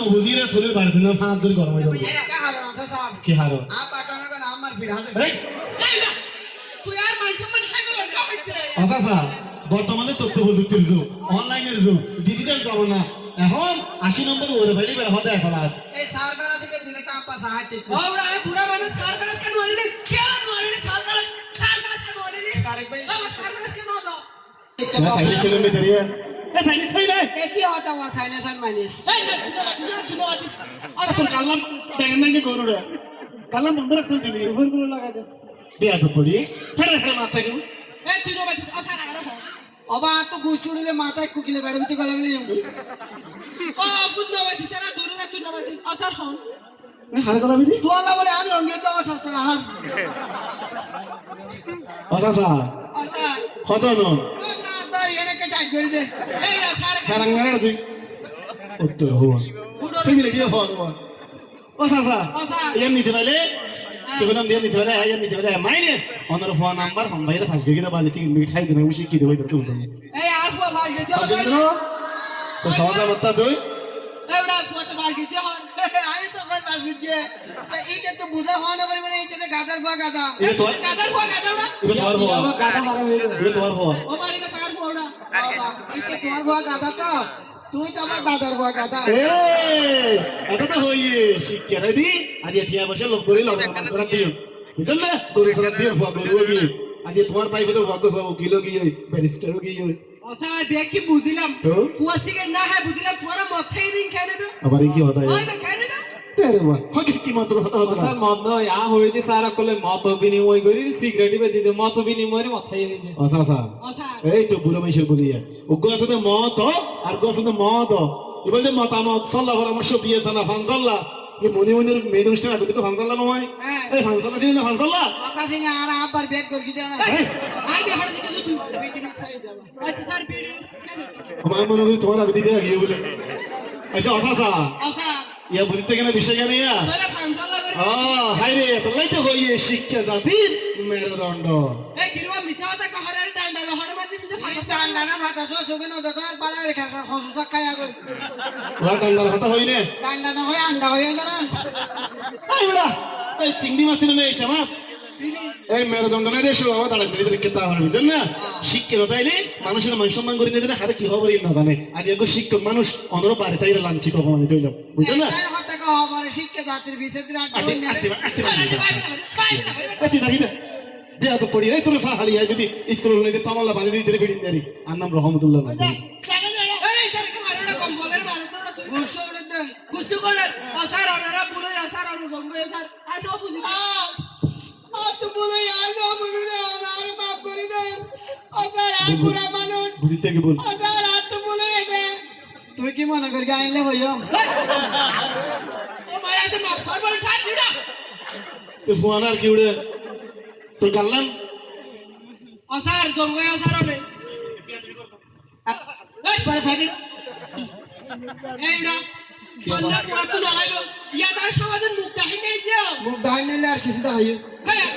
নবুজিরে শরীর বাড়ছে না ফাঁক ধরে গরম হয়ে যাবে। কি হারো? আমার এই! তুই আর মান সম্মান খাইবে লঙ্কা হইতে। আচ্ছা আচ্ছা। বর্তমানে তথ্য প্রযুক্তির যুগ অনলাইনের যুগ ডিজিটাল জমানা এখন আশি নম্বর ওরে ফেলি বের হতে এখন আজ এই সার বেলা থেকে দিলে তা পাসা হাইতে ওরা বুড়া মানুষ সার কাজ কেন আনিলি কেন আনিলি সার কাজ সার কাজ কেন আনিলি তারেক ভাই। সার কাজ কেন দাও। না সাইডে ছিল মে দাঁড়িয়ে মাথায় কুকিলে বেড়ে বিতে গলাগলি ও ধন্যবাদ তারা দূরে না ধন্যবাদ আসার হন হারে কথা বিদি তোলা বলে আর লঙ্গে তো সস্তা না হার কত তো সার দা এনে কে টাইট করে দে কারাঙ্গারে তুই উত্তর হওয়া তুমি রেডি হওয়া তোমার আচ্ছা আচ্ছা আচ্ছা ইয়ার নিচে পাইলে কি বললাম নিচে পাইলে ইয়ার নিচে পাইলে মাইনাস অনার ফোন নাম্বার হম বাইরে ফাঁস গিয়ে বাজে সিগন মিঠাই দিনে উসি কি তো বুঝলাম এই আর ফুয়া ভাই গেতে অজেন্দ্র তো সহজ বার্তা তুই না তো বাল গিয়ে হন আই তো কই পাস বিতে এইটা তো বুঝা হয় না মানে এইটা গাদার ফুয়া গাদা গাদার হওয়া গাদার না এটা তোমার গাদা হয়ে গেল এটা টাকার হওয়া তোমার গাদা তো? তুই তো আমার দাদার ফুয়া গাদা এই এটা তো হইয়ে শিক্ষা রে দি। আজ এটিয়া বসে লোক করে লগ করা দিও। বুঝল না? গরু সরা দিও ফুয়া গরু গিয়ে আজ তোমার পাইবে তো ফুয়া সব কিলো গিয়ে ব্যারিস্টার গিয়ে দেখ কি বুঝিলাম। তো? না হ্যাঁ বুঝিলাম তোরা মথাই দিন খাই নেবে। আবার কি হতা এই তো বুড়ো মাইশের বলিয়া উগ্র আছে মত আর গো আছে তো মত এবার যে মতামত সাল্লাহ পরামর্শ বিয়ে জানা ফানসাল্লাহ মনে মনে মেয়ে অনুষ্ঠান আগে তো ফানসাল্লাহ নয় হ্যাঁ। এই ফানসাল্লাহ চিনি না ফানসাল্লাহ আর আবার ব্যাগ করে দিতে না দিকে যাবা আচ্ছা আমার মনে হয় তোমার আগে দিতে গিয়ে বলে। আচ্ছা আচ্ছা ইয়া বুঝতে গেলে বিষয় জানি ও হাই রে তোলাই তো হইয়ে শিক্ষা জাতির মেরুদণ্ড। না ন না। না চিংড়ি মাছ ছিল না এই মাছ। এই মেরুদণ্ড না দেশ আমার তারা ধীরে ধীরে কেতা হবে বুঝলেন না? শিক্ষিত তাইলে মানুষের মান সম্মান করে নিয়ে হারে কি হবে না জানে? আজ এগো শিক্ষক মানুষ অনর বাড়ি তাই লাঞ্ছিত অপমানিত হইল বুঝলেন না? বিয়া তো পড়ি রে তোর যদি স্কুল তামাল্লা দিতে দেরি আর নাম রহমতুল্লাহ মারো মারো গুসো ওনারা পুরো আসার আর জঙ্গ আসার আর তো বুঝি আ তো বলে আর না মনে রে আর মাফ করে দে পুরা মানুষ। বুঝিতে কি বল। আবার আর তো বলে দে তুই কি মনে করি গাইলে হইম ও মারা তো মাফ কর বল ঠাক দিড়া তো ফোন আর কি উড়ে? তোর গাল্লাম আসার জঙ্গ আসার হবে। এই পরে এই বন্ধা ইয়া সমাজের মুখ মুখ আর কিছু দা হ্যাঁ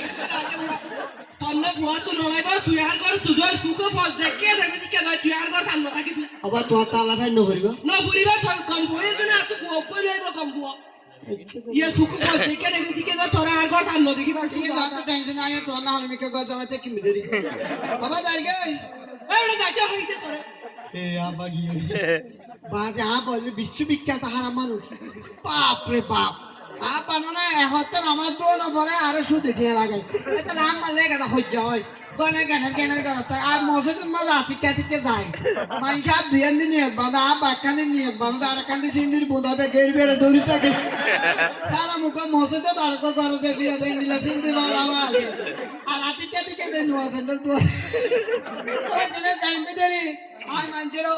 তন্নে ফুয়া তো নলাইব তুই আর কর তুজর সুখ ফল দেখে দেখি কেন তুই আর কর ধান থাকি আবার তোমার তালা ফাই নভরিবা না ফুরিবা তোর কম ফুয়ে তো না তুই ফুয়া কই লাইব কম ফুয়া ইয়া সুখ ফল দেখে দেখি কেন তোরা আর কর ধান দেখি পারছিস ঠিক আছে তো টেনশন আয় তো না হলে মিকে গজ জামাতে কি মিদেরি বাবা যাই গই এই না হইতে তোরে এ আবা গিয়ে বাজে বলে বিশ্ববিখ্যাত হারা মানুষ বাপ রে বাপ। আ পানো না এখন আমার তো না আরও শুধু দিয়ে লাগাই এটা নাম মারলে কথা হজ্জা হয়। গনে গনে গনে গনে আর মসজিদের মাঝে আতিকে আতিকে যায়। মানুষ আর দুয়ান দিন নিয়ে বাঁধা আ বাক্কানে নিয়ে বাঁধা, আর কান্দি সিন্দির বুধাবে গেড় বেড়ে দৌড়ি থাকে। সারা মুখ মসজিদে তারক করে যে বিয়ে দেন নিলা সিন্দি আবার আর আতিকে আতিকে দেন নোয়া সেন্টার তো তোমার জন্য যাইবে দেরি। আর মানুষেরও